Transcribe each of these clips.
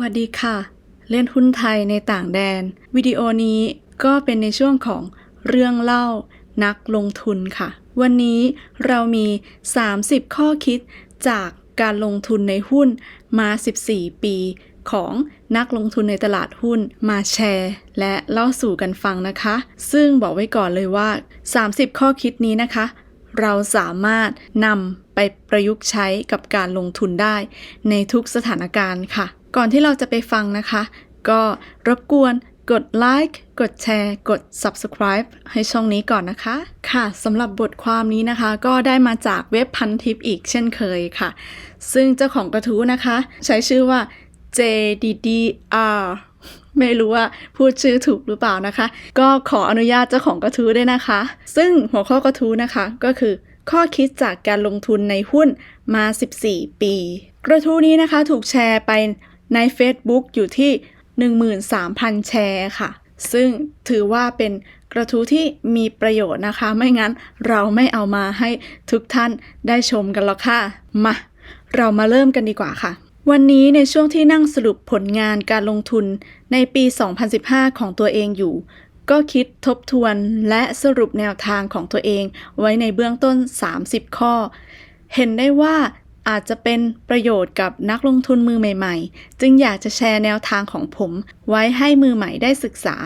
วัสดีค่ะ เล่นหุ้นไทยในต่างแดน วิดีโอนี้ก็เป็นในช่วงของเรื่องเล่านักลงทุนค่ะ วันนี้เรามี 30 ข้อคิดจากการลงทุนในหุ้นมา 14 ปีของนักลงทุนในตลาดหุ้นมาแชร์ และเล่าสู่กันฟังนะคะ ซึ่งบอกไว้ก่อนเลยว่า 30 ข้อคิดนี้นะคะ เราสามารถนำไปประยุกต์ใช้กับการลงทุนได้ในทุกสถานการณ์ค่ะ ก่อนที่เราจะไปฟังนะคะ ก็รบกวนกดไลค์ กดแชร์ กด subscribe ให้ช่องนี้ก่อนนะคะ ค่ะสำหรับบทความนี้นะคะ ก็ได้มาจากเว็บพันทิปอีกเช่นเคยค่ะ ซึ่งเจ้าของกระทู้นะคะ ใช้ชื่อว่า JDDR ไม่รู้ว่าพูดชื่อถูกหรือเปล่านะคะ ก็ขออนุญาตเจ้าของกระทู้ด้วยนะคะ ซึ่งหัวข้อกระทู้นะคะก็คือ ข้อคิดจากการลงทุนในหุ้นมา 14 ปี กระทู้นี้นะคะถูกแชร์ไป ใน Facebook อยู่ที่ 13,000 แชร์ค่ะ ซึ่งถือว่าเป็นกระทู้ที่มีประโยชน์นะคะ ไม่งั้นเราไม่เอามาให้ทุกท่านได้ชมกันหรอกค่ะ มา เรามาเริ่มกันดีกว่าค่ะ วันนี้ในช่วงที่นั่งสรุปผลงานการลงทุนในปี 2015 ของตัวเองอยู่ ก็คิดทบทวนและสรุปแนวทางของตัวเองไว้ในเบื้องต้น 30 ข้อ เห็นได้ว่า อาจจะเป็นประโยชน์กับนักลงทุนมือใหม่ ๆ จึงอยากจะแชร์แนวทางของผมไว้ให้มือใหม่ได้ศึกษา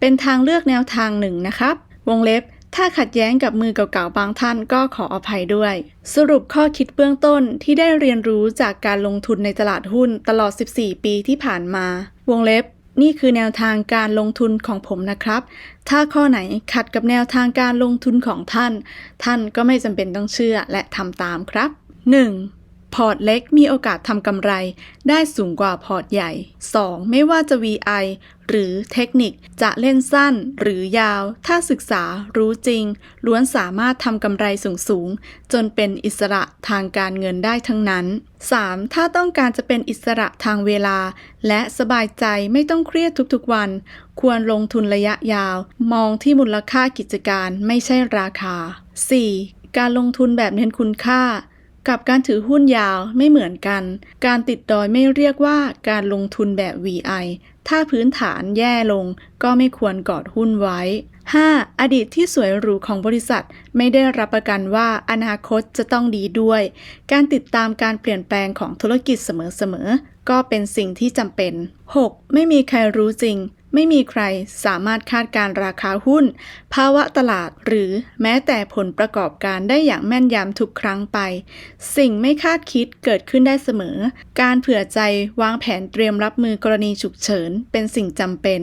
เป็นทางเลือกแนวทางหนึ่งนะครับ วงเล็บ ถ้าขัดแย้งกับมือเก่าๆบางท่านก็ขออภัยด้วย สรุปข้อคิดเบื้องต้นที่ได้เรียนรู้จากการลงทุนในตลาดหุ้นตลอด 14 ปีที่ผ่านมา วงเล็บนี่คือแนวทางการลงทุนของผมนะครับ ถ้าข้อไหนขัดกับแนวทางการลงทุนของท่าน ท่านก็ไม่จำเป็นต้องเชื่อและทำตามครับ 1. พอร์ตเล็กมีโอกาสทำกำไรได้สูงกว่าพอร์ตใหญ่ 2. ไม่ว่าจะ VI หรือเทคนิคจะเล่นสั้นหรือยาว ถ้าศึกษารู้จริง ล้วนสามารถทำกำไรสูงๆจนเป็นอิสระทางการเงินได้ทั้งนั้น 3. ถ้าต้องการจะเป็นอิสระทางเวลา และสบายใจไม่ต้องเครียดทุกๆวัน ควรลงทุนระยะยาว มองที่มูลค่ากิจการไม่ใช่ราคา 4. การลงทุนแบบเน้นคุณค่า กับการถือหุ้นยาวไม่เหมือนกัน การติดดอยไม่เรียกว่าการลงทุนแบบ VI ถ้าพื้นฐานแย่ลงก็ไม่ควรกอดหุ้นไว้ 5. อดีตที่สวยหรูของบริษัท ไม่ได้รับประกันว่าอนาคตจะต้องดีด้วย การติดตามการเปลี่ยนแปลงของธุรกิจเสมอๆ ก็เป็นสิ่งที่จำเป็น 6. ไม่มีใครรู้จริง ไม่มีใครสามารถคาดการราคาหุ้น ภาวะตลาดหรือแม้แต่ผลประกอบการได้อย่างแม่นยำทุกครั้งไป สิ่งไม่คาดคิดเกิดขึ้นได้เสมอ การเผื่อใจวางแผนเตรียมรับมือกรณีฉุกเฉิน เป็นสิ่งจำเป็น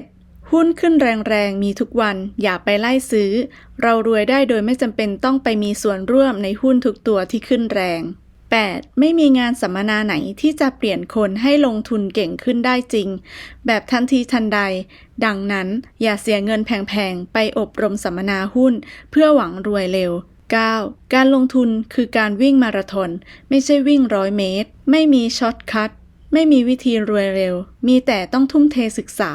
7. หุ้นขึ้นแรงๆ มีทุกวัน อย่าไปไล่ซื้อ เรารวยได้โดยไม่จำเป็นต้องไปมีส่วนร่วมในหุ้นทุกตัวที่ขึ้นแรง 8. ไม่มีงานสัมมนาไหนที่จะเปลี่ยนคนให้ลงทุนเก่งขึ้นได้จริง แบบทันทีทันใด ดังนั้นอย่าเสียเงินแพงๆ ไปอบรมสัมมนาหุ้น เพื่อหวังรวยเร็ว 9. การลงทุนคือการวิ่งมาราธอนไม่ใช่วิ่งร้อยเมตร ไม่มีช็อตคัทไม่มีวิธีรวยเร็ว มีแต่ต้องทุ่มเทศึกษา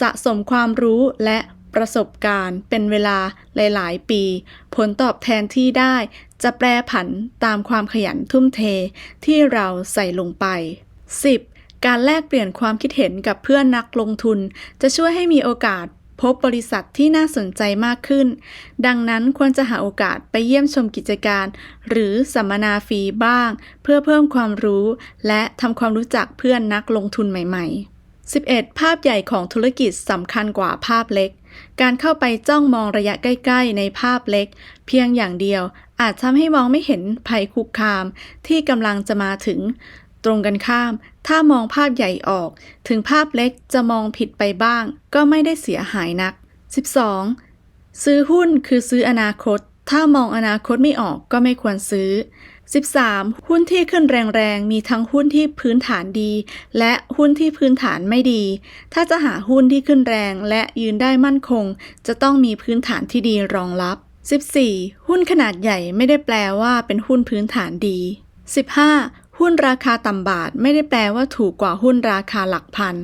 สะสมความรู้และ ประสบการณ์ เป็นเวลาหลาย ๆ ปี ผลตอบแทนที่ได้ จะแปรผันตามความขยันทุ่มเทที่เราใส่ลงไป 10. การแลกเปลี่ยนความคิดเห็นกับเพื่อนนักลงทุน จะช่วยให้มีโอกาสพบบริษัทที่น่าสนใจมากขึ้น ดังนั้นควรจะหาโอกาสไปเยี่ยมชมกิจการ หรือสัมมนาฟรีบ้าง เพื่อเพิ่มความรู้ และทำความรู้จักเพื่อนนักลงทุนใหม่ ๆ 11. ภาพใหญ่ของธุรกิจสำคัญกว่าภาพเล็ก การเข้าไปจ้องมองระยะใกล้ ๆ ในภาพเล็ก เพียงอย่างเดียว อาจทำให้มองไม่เห็นภัยคุกคาม ที่กำลังจะมาถึง ตรงกันข้าม ถ้ามองภาพใหญ่ออก ถึงภาพเล็กจะมองผิดไปบ้าง ก็ไม่ได้เสียหายนัก 12. ซื้อหุ้นคือซื้ออนาคต ถ้ามองอนาคตไม่ออกก็ไม่ควรซื้อ 13. หุ้นที่ขึ้นแรงๆ มีทั้งหุ้นที่พื้นฐานดี และหุ้นที่พื้นฐานไม่ดี ถ้าจะหาหุ้นที่ขึ้นแรงและยืนได้มั่นคง จะต้องมีพื้นฐานที่ดีรองรับ 14. หุ้นขนาดใหญ่ไม่ได้แปลว่าเป็นหุ้นพื้นฐานดี 15. หุ้นราคาต่ำบาทไม่ได้แปลว่าถูกกว่าหุ้นราคาหลักพัน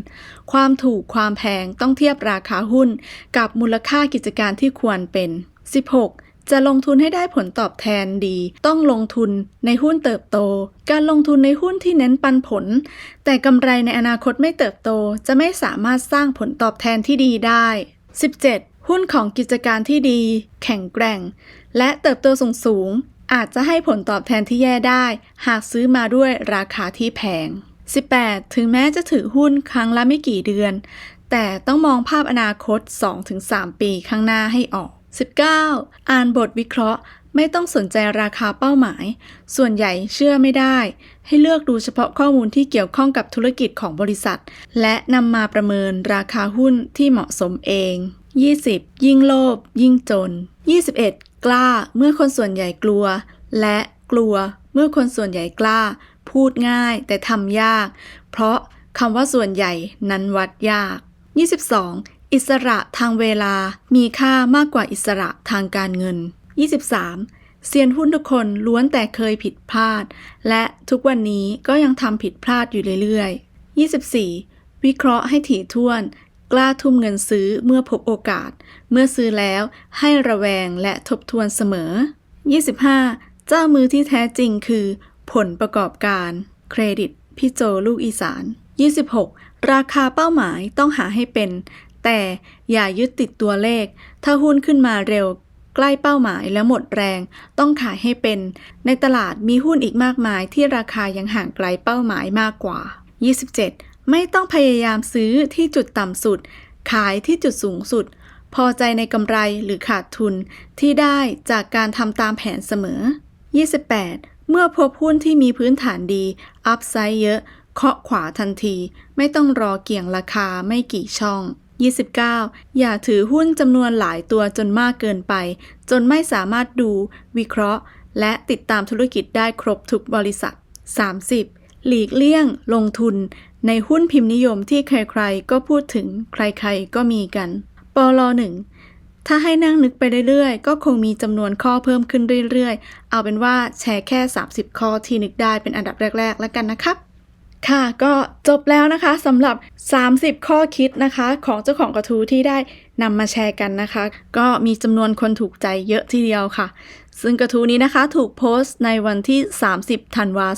ความถูกความแพงต้องเทียบราคาหุ้น กับมูลค่ากิจการที่ควรเป็น 16. จะลงทุนให้ได้ผลตอบแทนดี ต้องลงทุนในหุ้นเติบโต การลงทุนในหุ้นที่เน้นปันผล แต่กำไรในอนาคตไม่เติบโต จะไม่สามารถสร้างผลตอบแทนที่ดีได้ 17. หุ้นของกิจการที่ดี แข็งแกร่ง และเติบโตสูงสูง อาจจะให้ผลตอบแทนที่แย่ได้ หากซื้อมาด้วยราคาที่แพง 18. ถึงแม้จะถือหุ้นครั้งละไม่กี่เดือน แต่ต้องมองภาพอนาคต 2-3 ปีข้างหน้าให้ออก 19. อ่านบทวิเคราะห์ ไม่ต้องสนใจราคาเป้าหมาย ส่วนใหญ่เชื่อไม่ได้ ให้เลือกดูเฉพาะข้อมูลที่เกี่ยวข้องกับธุรกิจของบริษัท และนำมาประเมินราคาหุ้นที่เหมาะสมเอง 20. ยิ่งโลภยิ่งจน 21. กล้าเมื่อคนส่วนใหญ่กลัว และกลัวเมื่อคนส่วนใหญ่กล้า พูดง่ายแต่ทำยาก เพราะคำว่าส่วนใหญ่นั้นวัดยาก 22. อิสระทางเวลามีค่ามากกว่าอิสระทางการเงิน 23. เซียนหุ้นทุกคนล้วนแต่เคยผิดพลาด และทุกวันนี้ก็ยังทำผิดพลาดอยู่เรื่อยๆ 24. วิเคราะห์ให้ถี่ถ้วน กล้าทุ่มเงินซื้อเมื่อพบโอกาส เมื่อซื้อแล้วให้ระแวงและทบทวนเสมอ 25. เจ้ามือที่แท้จริงคือ ผลประกอบการ เครดิตพี่โจลูกอีสาน 26. ราคาเป้าหมายต้องหาให้เป็น แต่อย่ายึดติดตัวเลข ถ้าหุ้นขึ้นมาเร็ว ใกล้เป้าหมายแล้วหมดแรง ต้องขายให้เป็น ในตลาดมีหุ้นอีกมากมายที่ราคายังห่างไกลเป้าหมายมากกว่า 27. ไม่ต้องพยายามซื้อที่จุดต่ำสุด ขายที่จุดสูงสุด พอใจในกำไรหรือขาดทุนที่ได้จากการทำตามแผนเสมอ 28. เมื่อพบหุ้นที่มีพื้นฐานดีอัพไซด์เยอะเคาะขวาทันที ไม่ต้องรอเกี่ยงราคาไม่กี่ช่อง 29. อย่าถือหุ้นจำนวนหลายตัวจนมากเกินไป จนไม่สามารถดู วิเคราะห์ และติดตามธุรกิจได้ครบทุกบริษัท 30. หลีกเลี่ยง ลงทุน ในหุ้นพิมพ์นิยมที่ใครๆ ก็พูดถึงใครๆ ก็มีกัน ปลหนึ่งถ้าให้นั่งนึกไปเรื่อยๆ ก็คงมีจำนวนข้อเพิ่มขึ้นเรื่อยๆ เอาเป็นว่าแชร์แค่ 30 ข้อที่นึกได้เป็นอันดับแรก ๆ แล้วกันนะครับ ค่ะก็จบแล้วนะคะสำหรับ 30 ข้อคิดนะคะ ของเจ้าของกระทู้ที่ได้นำมาแชร์กันนะคะ ก็มีจำนวนคนถูกใจเยอะทีเดียวค่ะ ซึ่งกระทู้นี้นะคะถูกโพสต์ในวันที่ 30 ธันวา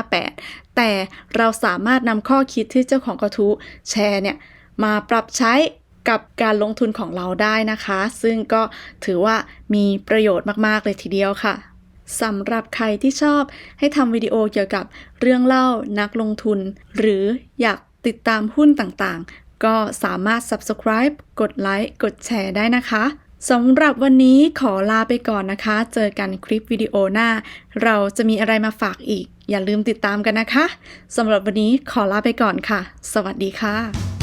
2558 แต่เราสามารถนำข้อคิดที่เจ้าของกระทู้แชร์เนี่ย มาปรับใช้กับการลงทุนของเราได้นะคะ ซึ่งก็ถือว่ามีประโยชน์มาก ๆ เลยทีเดียวค่ะ สำหรับใครที่ชอบให้ทำวิดีโอเกี่ยวกับเรื่องเล่านักลงทุน หรืออยากติดตามหุ้นต่างๆ ก็สามารถ subscribe กดไลค์กดแชร์ได้นะคะสำหรับวันนี้ขอลาไปก่อนนะคะ เจอกันคลิปวิดีโอหน้า เราจะมีอะไรมาฝากอีก อย่าลืมติดตามกันนะคะสำหรับวันนี้ขอลาไปก่อนค่ะ สวัสดีค่ะ